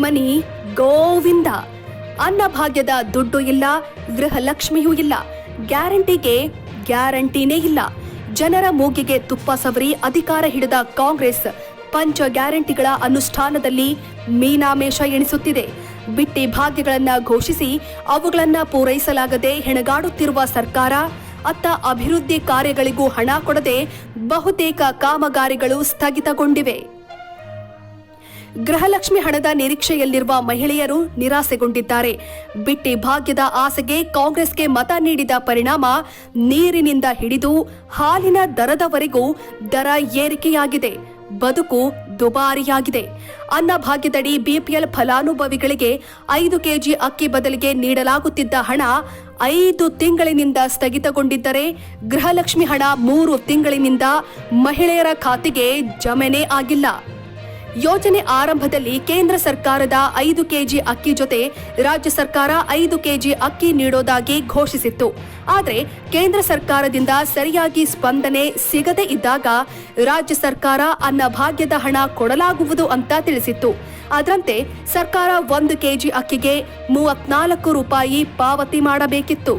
ಮನಿ ಗೋವಿಂದ. ಅನ್ನಭಾಗ್ಯದ ದುಡ್ಡು ಇಲ್ಲ, ಗೃಹಲಕ್ಷ್ಮಿಯೂ ಇಲ್ಲ. ಗ್ಯಾರಂಟಿಗೆ ಗ್ಯಾರಂಟಿನೇ ಇಲ್ಲ. ಜನರ ಮೂಗಿಗೆ ತುಪ್ಪ ಸವರಿ ಅಧಿಕಾರ ಹಿಡಿದ ಕಾಂಗ್ರೆಸ್ ಪಂಚ ಗ್ಯಾರಂಟಿಗಳ ಅನುಷ್ಠಾನದಲ್ಲಿ ಮೀನಾಮೇಷ ಎಣಿಸುತ್ತಿದೆ. ಬಿಟ್ಟಿ ಭಾಗ್ಯಗಳನ್ನ ಘೋಷಿಸಿ ಅವುಗಳನ್ನ ಪೂರೈಸಲಾಗದೆ ಹೆಣಗಾಡುತ್ತಿರುವ ಸರ್ಕಾರ, ಅತ್ತ ಅಭಿವೃದ್ಧಿ ಕಾರ್ಯಗಳಿಗೂ ಹಣ ಕೊಡದೆ ಬಹುತೇಕ ಕಾಮಗಾರಿಗಳು ಸ್ಥಗಿತಗೊಂಡಿವೆ. ಗೃಹಲಕ್ಷ್ಮಿ ಹಣದ ನಿರೀಕ್ಷೆಯಲ್ಲಿರುವ ಮಹಿಳೆಯರು ನಿರಾಸೆಗೊಂಡಿದ್ದಾರೆ. ಬಿಟ್ಟಿ ಭಾಗ್ಯದ ಆಸೆಗೆ ಕಾಂಗ್ರೆಸ್ಗೆ ಮತ ನೀಡಿದ ಪರಿಣಾಮ ನೀರಿನಿಂದ ಹಿಡಿದು ಹಾಲಿನ ದರದವರೆಗೂ ದರ ಏರಿಕೆಯಾಗಿದೆ. ಬದುಕು ದುಬಾರಿಯಾಗಿದೆ. ಅನ್ನಭಾಗ್ಯದಡಿ ಬಿಪಿಎಲ್ ಫಲಾನುಭವಿಗಳಿಗೆ ಐದು ಕೆಜಿ ಅಕ್ಕಿ ಬದಲಿಗೆ ನೀಡಲಾಗುತ್ತಿದ್ದ ಹಣ ಐದು ತಿಂಗಳಿನಿಂದ ಸ್ಥಗಿತಗೊಂಡಿದ್ದರೆ ಗೃಹಲಕ್ಷ್ಮಿ ಹಣ ಮೂರು ತಿಂಗಳಿನಿಂದ ಮಹಿಳೆಯರ ಖಾತೆಗೆ ಜಮೆನೇ ಆಗಿಲ್ಲ. ಯೋಜನೆ ಆರಂಭದಲ್ಲಿ ಕೇಂದ್ರ ಸರ್ಕಾರದ ಐದು ಕೆಜಿ ಅಕ್ಕಿ ಜೊತೆ ರಾಜ್ಯ ಸರ್ಕಾರ ಐದು ಕೆಜಿ ಅಕ್ಕಿ ನೀಡೋದಾಗಿ ಘೋಷಿಸಿತ್ತು. ಆದರೆ ಕೇಂದ್ರ ಸರ್ಕಾರದಿಂದ ಸರಿಯಾಗಿ ಸ್ಪಂದನೆ ಸಿಗದೇ ಇದ್ದಾಗ ರಾಜ್ಯ ಸರ್ಕಾರ ಅನ್ನಭಾಗ್ಯದ ಹಣ ಕೊಡಲಾಗುವುದು ಅಂತ ತಿಳಿಸಿತ್ತು. ಅದರಂತೆ ಸರ್ಕಾರ ಒಂದು ಕೆಜಿ ಅಕ್ಕಿಗೆ ಮೂವತ್ನಾಲ್ಕು ರೂಪಾಯಿ ಪಾವತಿ ಮಾಡಬೇಕಿತ್ತು.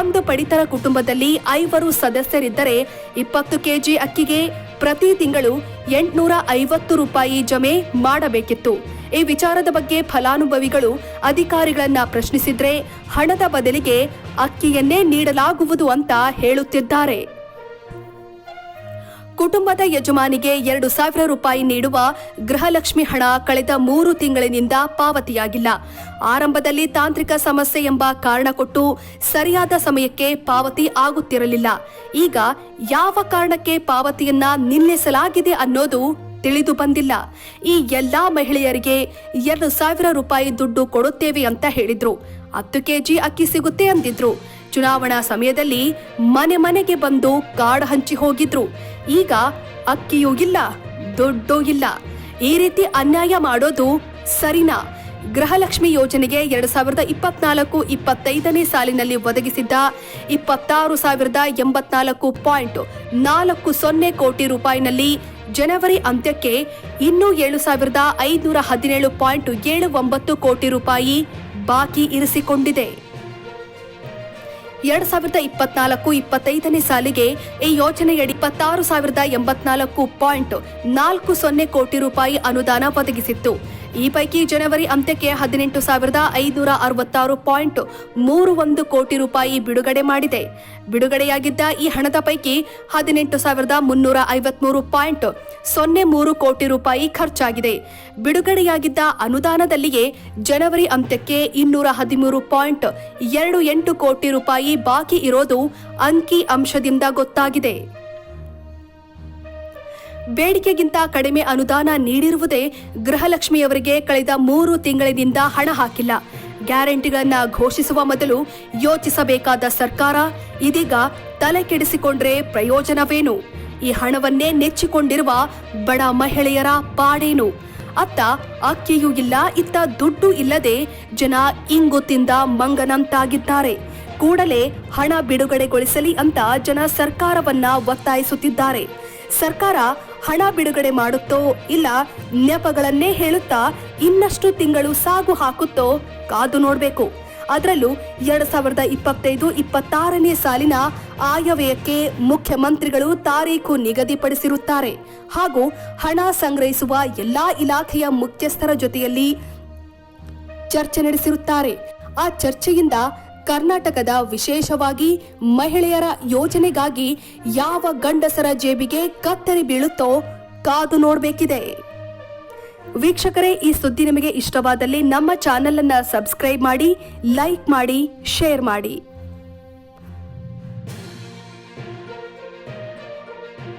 ಒಂದು ಪಡಿತರ ಕುಟುಂಬದಲ್ಲಿ ಐವರು ಸದಸ್ಯರಿದ್ದರೆ ಇಪ್ಪತ್ತು ಕೆಜಿ ಅಕ್ಕಿಗೆ ಪ್ರತಿ ತಿಂಗಳು ಎಂಟುನೂರ ಐವತ್ತು ರೂಪಾಯಿ ಜಮೆ ಮಾಡಬೇಕಿತ್ತು. ಈ ವಿಚಾರದ ಬಗ್ಗೆ ಫಲಾನುಭವಿಗಳು ಅಧಿಕಾರಿಗಳನ್ನ ಪ್ರಶ್ನಿಸಿದ್ರೆ ಹಣದ ಬದಲಿಗೆ ಅಕ್ಕಿಯನ್ನೇ ನೀಡಲಾಗುವುದು ಅಂತ ಹೇಳುತ್ತಿದ್ದಾರೆ. ಕುಟುಂಬದ ಯಜಮಾನಿಗೆ ಎರಡು ಸಾವಿರ ರೂಪಾಯಿ ನೀಡುವ ಗೃಹಲಕ್ಷ್ಮಿ ಹಣ ಕಳೆದ ಮೂರು ತಿಂಗಳಿನಿಂದ ಪಾವತಿಯಾಗಿಲ್ಲ. ಆರಂಭದಲ್ಲಿ ತಾಂತ್ರಿಕ ಸಮಸ್ಯೆ ಎಂಬ ಕಾರಣ ಕೊಟ್ಟು ಸರಿಯಾದ ಸಮಯಕ್ಕೆ ಪಾವತಿ ಆಗುತ್ತಿರಲಿಲ್ಲ. ಈಗ ಯಾವ ಕಾರಣಕ್ಕೆ ಪಾವತಿಯನ್ನ ನಿಲ್ಲಿಸಲಾಗಿದೆ ಅನ್ನೋದು ತಿಳಿದು ಬಂದಿಲ್ಲ. ಈ ಎಲ್ಲಾ ಮಹಿಳೆಯರಿಗೆ ಎರಡು ಸಾವಿರ ರೂಪಾಯಿ ದುಡ್ಡು ಕೊಡುತ್ತೇವೆ ಅಂತ ಹೇಳಿದ್ರು. ಹತ್ತು ಕೆಜಿ ಅಕ್ಕಿ ಸಿಗುತ್ತೆ ಅಂದಿದ್ರು. ಚುನಾವಣಾ ಸಮಯದಲ್ಲಿ ಮನೆ ಮನೆಗೆ ಬಂದು ಕಾರ್ಡ್ ಹಂಚಿ ಹೋಗಿದ್ರು. ಈಗ ಅಕ್ಕಿಯೂ ಇಲ್ಲ, ದುಡ್ಡೂ ಇಲ್ಲ. ಈ ರೀತಿ ಅನ್ಯಾಯ ಮಾಡೋದು ಸರಿನಾ? ಗೃಹಲಕ್ಷ್ಮಿ ಯೋಜನೆಗೆ ಎರಡ್ ಸಾವಿರದ ಇಪ್ಪತ್ನಾಲ್ಕು ಇಪ್ಪತ್ತೈದನೇ ಸಾಲಿನಲ್ಲಿ ಒದಗಿಸಿದ್ದ ಇಪ್ಪತ್ತಾರು ಸಾವಿರದ ಎಂಬತ್ನಾಲ್ಕು ಪಾಯಿಂಟ್ ನಾಲ್ಕು ಸೊನ್ನೆ ಕೋಟಿ ರೂಪಾಯಿನಲ್ಲಿ ಜನವರಿ ಅಂತ್ಯಕ್ಕೆ ಇನ್ನೂ ಏಳು ಸಾವಿರದ ಐದುನೂರ ಹದಿನೇಳು ಪಾಯಿಂಟ್ ಏಳು ಒಂಬತ್ತು ಕೋಟಿ ರೂಪಾಯಿ ಬಾಕಿ ಇರಿಸಿಕೊಂಡಿದೆ. ಎರಡ್ ಸಾವಿರದ ಇಪ್ಪತ್ನಾಲ್ಕು ಇಪ್ಪತ್ತೈದನೇ ಸಾಲಿಗೆ ಈ ಯೋಜನೆಯಡಿ ಇಪ್ಪತ್ತಾರು ಸಾವಿರದ ಎಂಬತ್ನಾಲ್ಕು ಪಾಯಿಂಟ್ ನಾಲ್ಕು ಸೊನ್ನೆ ಕೋಟಿ ರೂಪಾಯಿ ಅನುದಾನ ಒದಗಿಸಿತ್ತು. ಈ ಪೈಕಿ ಜನವರಿ ಅಂತ್ಯಕ್ಕೆ ಹದಿನೆಂಟು ಸಾವಿರದ ಐದುನೂರ ಅರವತ್ತಾರು ಪಾಯಿಂಟ್ ಮೂರು ಒಂದು ಕೋಟಿ ರೂಪಾಯಿ ಬಿಡುಗಡೆ ಮಾಡಿದೆ. ಬಿಡುಗಡೆಯಾಗಿದ್ದ ಈ ಹಣದ ಪೈಕಿ ಹದಿನೆಂಟು ಸಾವಿರದ ಮುನ್ನೂರ ಐವತ್ಮೂರು ಪಾಯಿಂಟ್ ಸೊನ್ನೆ ಮೂರು ಕೋಟಿ ರೂಪಾಯಿ ಖರ್ಚಾಗಿದೆ. ಬಿಡುಗಡೆಯಾಗಿದ್ದ ಅನುದಾನದಲ್ಲಿಯೇ ಜನವರಿ ಅಂತ್ಯಕ್ಕೆ ಇನ್ನೂರ ಹದಿಮೂರು ಪಾಯಿಂಟ್ ಎರಡು ಎಂಟು ಕೋಟಿ ರೂಪಾಯಿ ಬಾಕಿ ಇರೋದು ಅಂಕಿ ಅಂಶದಿಂದ ಗೊತ್ತಾಗಿದೆ. ಬೇಡಿಕೆಗಿಂತ ಕಡಿಮೆ ಅನುದಾನ ನೀಡಿರುವುದೇ ಗೃಹಲಕ್ಷ್ಮಿಯವರಿಗೆ ಕಳೆದ ಮೂರು ತಿಂಗಳಿನಿಂದ ಹಣ ಹಾಕಿಲ್ಲ. ಗ್ಯಾರಂಟಿಗಳನ್ನು ಘೋಷಿಸುವ ಮೊದಲು ಯೋಚಿಸಬೇಕಾದ ಸರ್ಕಾರ ಇದೀಗ ತಲೆ ಕೆಡಿಸಿಕೊಂಡ್ರೆ ಪ್ರಯೋಜನವೇನು? ಈ ಹಣವನ್ನೇ ನೆಚ್ಚಿಕೊಂಡಿರುವ ಬಡ ಮಹಿಳೆಯರ ಪಾಡೇನು? ಅತ್ತ ಅಕ್ಕಿಯೂ ಇಲ್ಲ, ಇತ್ತ ದುಡ್ಡು ಇಲ್ಲದೆ ಜನ ಇಂಗು ತಿಂದ ಮಂಗನಂತಾಗಿದ್ದಾರೆ. ಕೂಡಲೇ ಹಣ ಬಿಡುಗಡೆಗೊಳಿಸಲಿ ಅಂತ ಜನ ಸರ್ಕಾರವನ್ನ ಒತ್ತಾಯಿಸುತ್ತಿದ್ದಾರೆ. ಸರ್ಕಾರ ಹಣ ಬಿಡುಗಡೆ ಮಾಡುತ್ತೋ ಇಲ್ಲ ನೆಪಗಳನ್ನೇ ಹೇಳುತ್ತಾ ಇನ್ನಷ್ಟು ತಿಂಗಳು ಸಾಗು ಹಾಕುತ್ತೋ ಕಾದು ನೋಡಬೇಕು. ಅದರಲ್ಲೂ ಎರಡ್ ಸಾವಿರದ ಇಪ್ಪತ್ತೈದು ಇಪ್ಪತ್ತಾರನೇ ಸಾಲಿನ ಆಯವ್ಯಯಕ್ಕೆ ಮುಖ್ಯಮಂತ್ರಿಗಳು ತಾರೀಖು ನಿಗದಿಪಡಿಸಿರುತ್ತಾರೆ. ಹಾಗೂ ಹಣ ಸಂಗ್ರಹಿಸುವ ಎಲ್ಲಾ ಇಲಾಖೆಯ ಮುಖ್ಯಸ್ಥರ ಜೊತೆಯಲ್ಲಿ ಚರ್ಚೆ ನಡೆಸಿರುತ್ತಾರೆ. ಆ ಚರ್ಚೆಯಿಂದ ಕರ್ನಾಟಕದ ವಿಶೇಷವಾಗಿ ಮಹಿಳೆಯರ ಯೋಜನೆಗಾಗಿ ಯಾವ ಗಂಡಸರ ಜೇಬಿಗೆ ಕತ್ತರಿ ಬೀಳುತ್ತೋ ಕಾದು ನೋಡಬೇಕಿದೆ. ವೀಕ್ಷಕರೇ, ಈ ಸುದ್ದಿ ನಿಮಗೆ ಇಷ್ಟವಾದಲ್ಲಿ ನಮ್ಮ ಚಾನೆಲ್ ಅನ್ನ ಸಬ್ಸ್ಕ್ರೈಬ್ ಮಾಡಿ, ಲೈಕ್ ಮಾಡಿ, ಶೇರ್ ಮಾಡಿ.